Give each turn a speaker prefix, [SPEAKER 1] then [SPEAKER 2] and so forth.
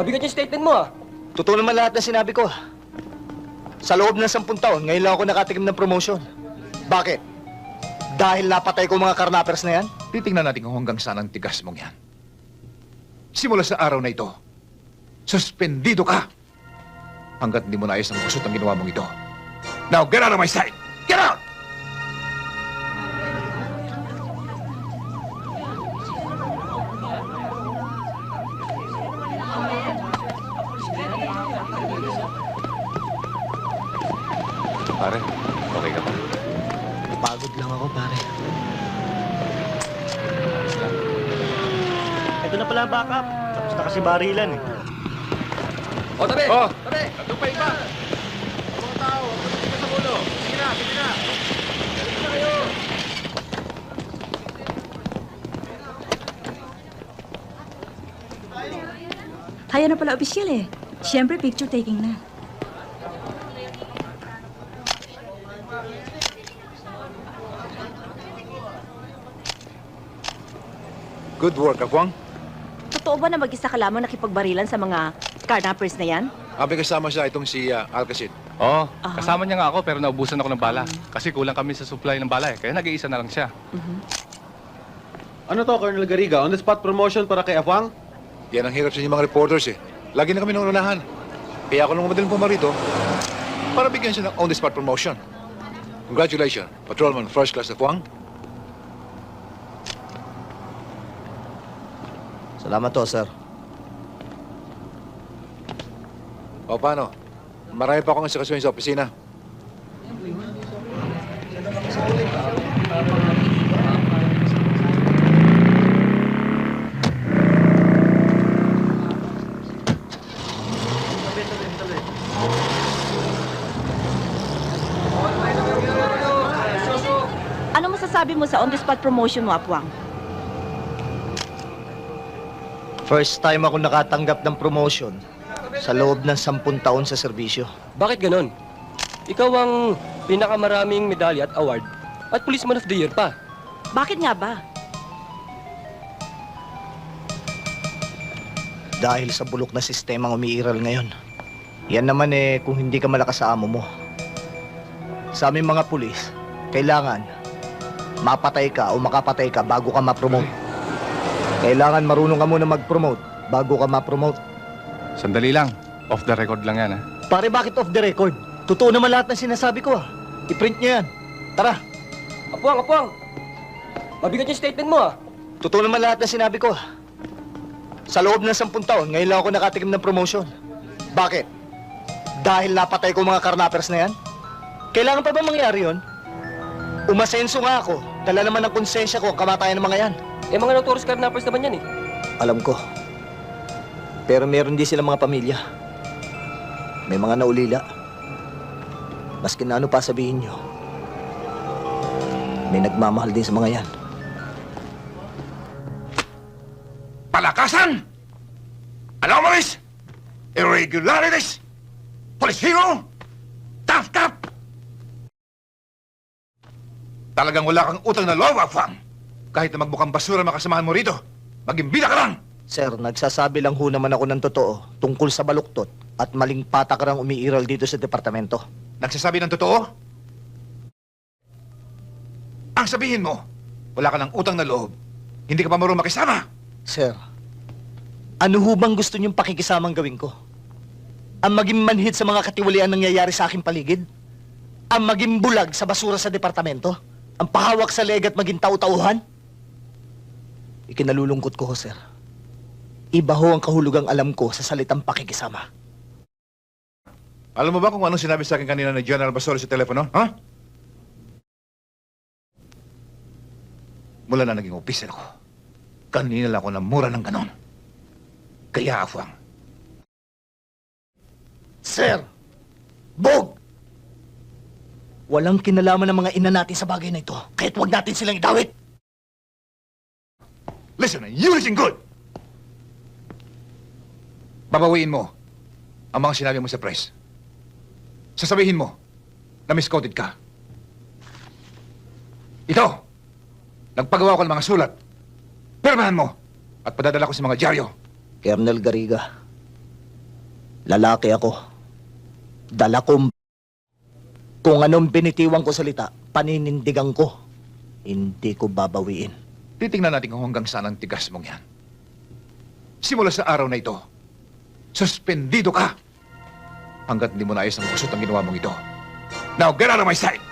[SPEAKER 1] Mabigat yung statement mo ah.
[SPEAKER 2] Totoo naman lahat ng sinabi ko. Sa loob ng sampung taon, ngayon lang ako nakatikim ng promotion. Bakit? Dahil napatay ko mga karnapers na yan?
[SPEAKER 3] Titingnan natin kung hanggang saan ang tigas mong yan. Simula sa araw na ito, suspendido ka hanggat hindi mo naayos ang kusot ang ginawa mong ito. Now, get out of my sight!
[SPEAKER 4] Pare, okay ka ba?
[SPEAKER 2] Pagod lang ako, pare.
[SPEAKER 5] Ito na pala ang backup. Tapos na kasi barilan eh.
[SPEAKER 1] O, tabi!
[SPEAKER 3] Oh!
[SPEAKER 1] Tabi!
[SPEAKER 3] Ito pa iba! Mga tao, tumigil sa ulo. Sige na, sige na.
[SPEAKER 6] Kaya na pala opisyal eh. Siyempre, picture taking na.
[SPEAKER 3] Good work, Akwang.
[SPEAKER 7] Totoo ba na mag-isa ka lamang nakipagbarilan sa mga carnappers na yan?
[SPEAKER 3] Abi kasama siya itong si uh, Alcacid.
[SPEAKER 4] Oo,
[SPEAKER 7] Aha.
[SPEAKER 4] kasama niya nga ako pero naubusan ako ng bala. Kasi kulang kami sa supply ng bala eh. Kaya nag-iisa na lang siya.
[SPEAKER 8] Ano to, Colonel Gariga? On-the-spot promotion para kay Afwang?
[SPEAKER 3] Yan ang hirap sa inyo mga reporters eh. Lagi na kami nung unahan. Kaya ako nung madaling pumarito para bigyan siya ng on-the-spot promotion. Congratulations, Patrolman First Class Akwang.
[SPEAKER 2] Salamat to, sir.
[SPEAKER 3] O paano? Marami pa akong asikasuhin sa opisina.
[SPEAKER 7] Ano masasabi mo sa on-the-spot promotion mo, Apwang?
[SPEAKER 2] First time ako nakatanggap ng promotion sa loob ng sampung taon sa serbisyo.
[SPEAKER 1] Bakit ganon? Ikaw ang pinakamaraming medalya at award at Policeman of the Year pa.
[SPEAKER 7] Bakit nga ba?
[SPEAKER 2] Dahil sa bulok na sistemang umiiral ngayon. Yan naman eh kung hindi ka malakas sa amo mo. Sa aming mga pulis, kailangan mapatay ka o makapatay ka bago ka ma-promote. Kailangan marunong ka muna mag-promote bago ka ma-promote.
[SPEAKER 4] Sandali lang. Off the record lang yan ah.
[SPEAKER 2] Pare, bakit off the record? Totoo naman lahat ng sinasabi ko ah. I-print niyo yan. Tara,
[SPEAKER 1] Apuang, apuang! Mabigat yung statement mo ah.
[SPEAKER 2] totoo naman lahat ng sinabi ko ah. Sa loob ng sampung taon, ngayon lang ako nakatikim ng promotion. Bakit? Dahil napatay ko mga karnapers na yan? Kailangan pa ba mangyari yon? Umasenso nga ako. Dala naman ng konsensya ko ang kamatayan ng mga yan.
[SPEAKER 1] Eh mga notorious carnappers naman yan eh.
[SPEAKER 2] Alam ko. Pero meron din silang mga pamilya. May mga naulila. Maski na ano pa sabihin nyo. May nagmamahal din sa mga yan.
[SPEAKER 3] Palakasan! Anomalies! Irregularities! Police Talagang wala kang utang na loob, Afang! Kahit na magmukhang basura ang makasamahan mo rito, maging bida ka lang!
[SPEAKER 2] Sir, nagsasabi lang ho naman ako ng totoo tungkol sa baluktot at maling patakarang umiiral dito sa departamento.
[SPEAKER 3] Nagsasabi ng totoo? Ang sabihin mo, wala ka ng utang na loob. Hindi ka pa marunong makisama.
[SPEAKER 2] Sir, ano ho bang gusto niyong pakikisamang gawin ko? Ang maging manhid sa mga katiwalian nangyayari sa aking paligid? Ang maging bulag sa basura sa departamento? Ang pahawak sa leg at maging tau-tauhan? Ikinalulungkot ko ho, sir. Iba ho ang kahulugang alam ko sa salitang pakikisama.
[SPEAKER 3] Alam mo ba kung anong sinabi sa akin kanina ni General Basol sa telepono? Ha? Mula na naging opisyal ako, kanina lang ako namura ng ganon. Kaya, Afwang,
[SPEAKER 2] Sir! Bog! Walang kinalaman ng mga ina natin sa bagay na ito, kaya't huwag natin silang idawit!
[SPEAKER 3] listen and you listen good! Babawiin mo ang mga sinabi mo sa press. Sasabihin mo na misquoted ka. Ito, nagpagawa ko ng mga sulat. Pirmahan mo at padadala ko sa mga dyaryo.
[SPEAKER 2] Colonel Gariga, Lalaki ako. Dala kong... Kung anong binitiwang ko salita, paninindigan ko. Hindi ko babawiin.
[SPEAKER 3] Titingnan natin kung hanggang saan ang tigas mong yan. Simula sa araw na ito, suspendido ka! Hanggat hindi mo naayos ang usot ang ginawa mong ito. Now, get out of my sight!